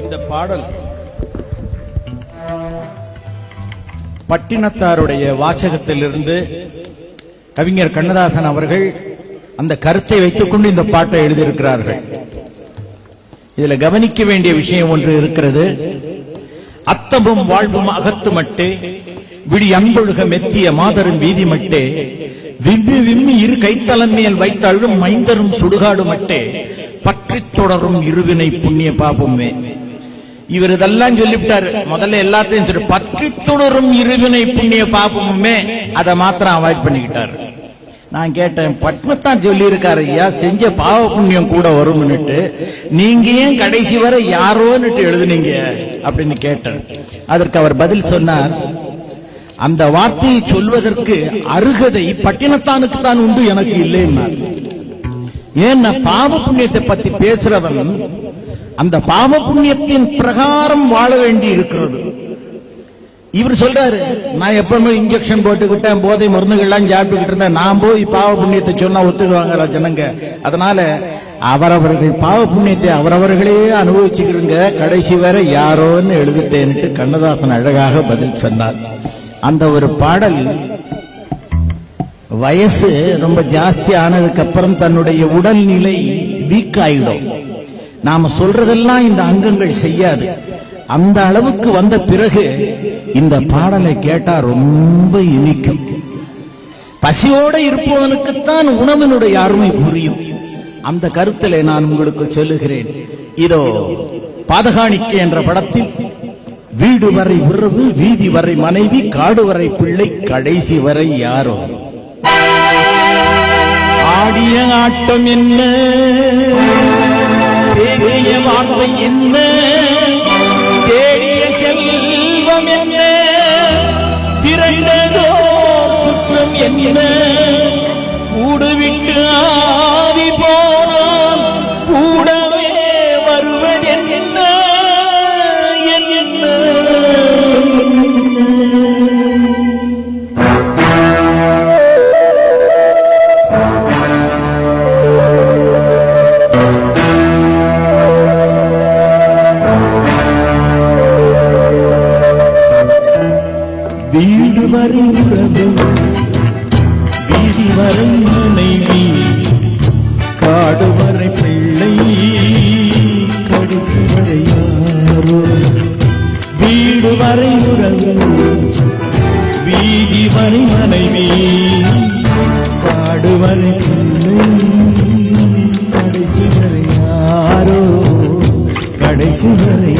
இந்த பாடல் பட்டினத்தாருடைய வாசகத்திலிருந்து கவிஞர் கண்ணதாசன் அவர்கள் அந்த கருத்தை வைத்துக்கொண்டு இந்த பாட்டை எழுதியிருக்கிறார்கள். இதுல கவனிக்க வேண்டிய விஷயம் ஒன்று இருக்கிறது. அத்தமும் வாழ்வும் அகத்து மட்டே விடி அன்பொழுக மெத்திய மாதரும் வீதி மட்டே விம்மி விம்மி இரு கைத்தலம் மேல் வைத்தழும் மைந்தரும் சுடுகாடு மட்டே பற்றித் தொடரும் இருவினை புண்ணிய பாபமே. இவர் இதெல்லாம் சொல்லிவிட்டாரு. முதல்ல எல்லாத்தையும் சொல்லி பற்றி தொடரும் இருவினை புண்ணிய பாபமுமே அதை மாத்திரம் அவாய்ட் பண்ணிக்கிட்டாரு. நான் கேட்டேன் பட்னத்தான் சொல்லியிருக்காரு ஐயா செஞ்ச பாவ புண்ணியம் கூட வரும்னுட்டு. நீங்க ஏன் கடைசி வரை யாரோன்னுட்டு எழுதுனீங்க? அப்படின்னு கேட்டேன். அதற்கு அவர் பதில் சொன்னார் அந்த வார்த்தையை சொல்வதற்கு அருகதை பட்டினத்தானுக்கு தான் உண்டு எனக்கு இல்லைன்னார் ஏன்னா பாவ புண்ணியத்தை பத்தி பேசுறவன் அந்த பாவ புண்ணியத்தின் பிரகாரம் வாழ வேண்டி இருக்கிறது. இவர் சொல்றாரு நான் எப்பவுமே இன்ஜெக்ஷன் போட்டுக்கிட்டேன் போதை மருந்துகள்லாம் சாப்பிட்டுக்கிட்டு இருந்தேன். நான் போய் பாவ புண்ணியத்தை சொன்னா ஒத்துக்குவாங்க ஜனங்க? அதனால அவரவர்கள் பாவ புண்ணியத்தை அவரவர்களே அனுபவிச்சுக்கிறங்க கடைசி வரை யாரோன்னு எழுதிட்டேன்ட்டு கண்ணதாசன் அழகாக பதில் சொன்னார். அந்த ஒரு பாடல் வயசு ரொம்ப ஜாஸ்தி ஆனதுக்கு அப்புறம் தன்னுடைய உடல்நிலை வீக் ஆயிடும். நாம சொல்றதெல்லாம் இந்த அங்கங்கள் செய்யாது. அந்த அளவுக்கு வந்த பிறகு இந்த பாடலை கேட்டா ரொம்ப இனிக்கும். பசியோட இருப்பவனுக்குத்தான் உணவினுடைய அருமை புரியும். அந்த கருத்திலே நான் உங்களுக்கு சொல்லுகிறேன். இதோ பாதகாணிக்க என்ற படத்தில் வீடு வரை உறவு வீதி வரை மனைவி காடு வரை பிள்ளை கடைசி வரை யாரோ? ஆடிய ஆட்டம் என்ன? பேசிய வார்த்தை என்ன? தேடிய செல்வம் என்ன? திரண்டதோ சுற்றம் என்ன? கூடுவிட்டு வரை கடைசி வரை யாரோ கடைசி வரை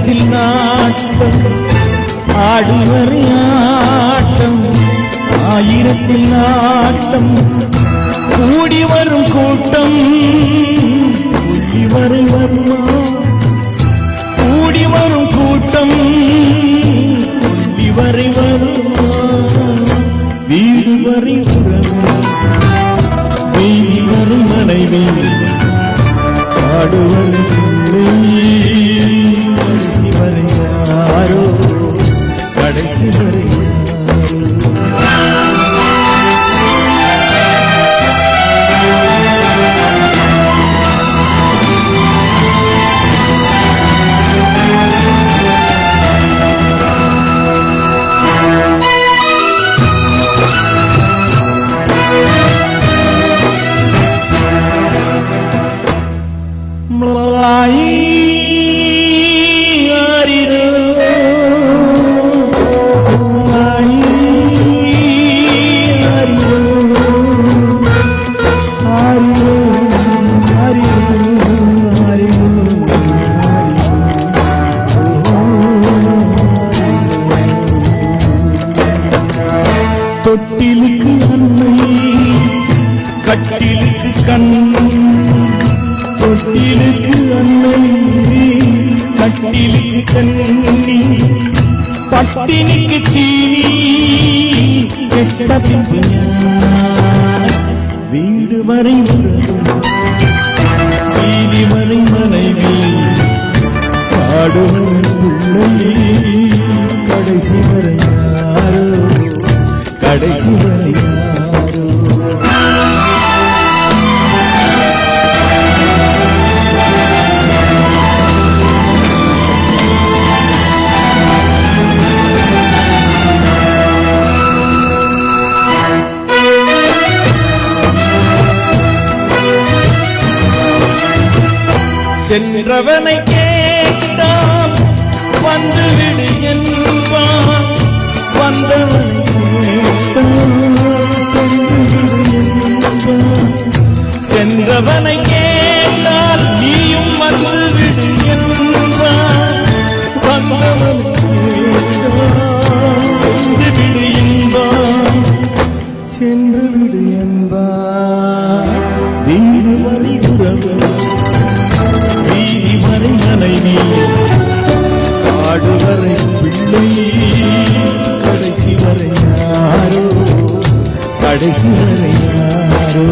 ആയിരത്തിൽ നാട്ടം ആടുവറിയാട്ടം ആയിരത്തിൽ നാട്ടം കൂടി വരും കൂട്ടം കൂടി വരും കൂടി വരും കൂട്ടം. அறிவு கட்டிலுக்கு அன்னை கட்டிலுக்கு கண்ணி பட்டினிக்கு தீனி கெட்ட பின்பு வீடு வரை வீதி வரை மனைவி பாடுவன் பிள்ளை கடைசி வரை யாரோ கடைசி வரை யாரோ. சென்றவனை கேட்டான் வந்துவிடு என்பான். வந்தவனை சென்றவனை கேட்டால் நீயும் வந்துவிடு என்பான். வந்தவன் கடைசி வரை யாரோ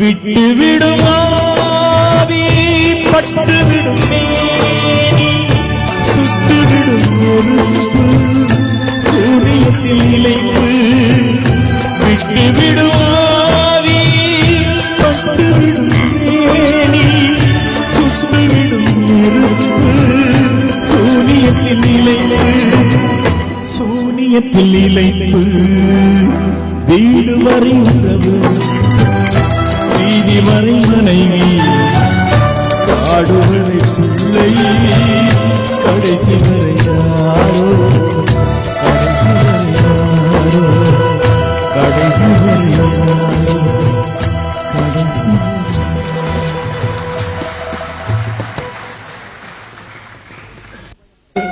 விட்டு விடுமாவி பட்டு விடுமே இதயத்தில் இழைப்பு வீடு வரை உறவு. வீதி வரை மனைவி. காடுவரை பிள்ளை. வரை யாரோ கடைசி வரை யாரோ.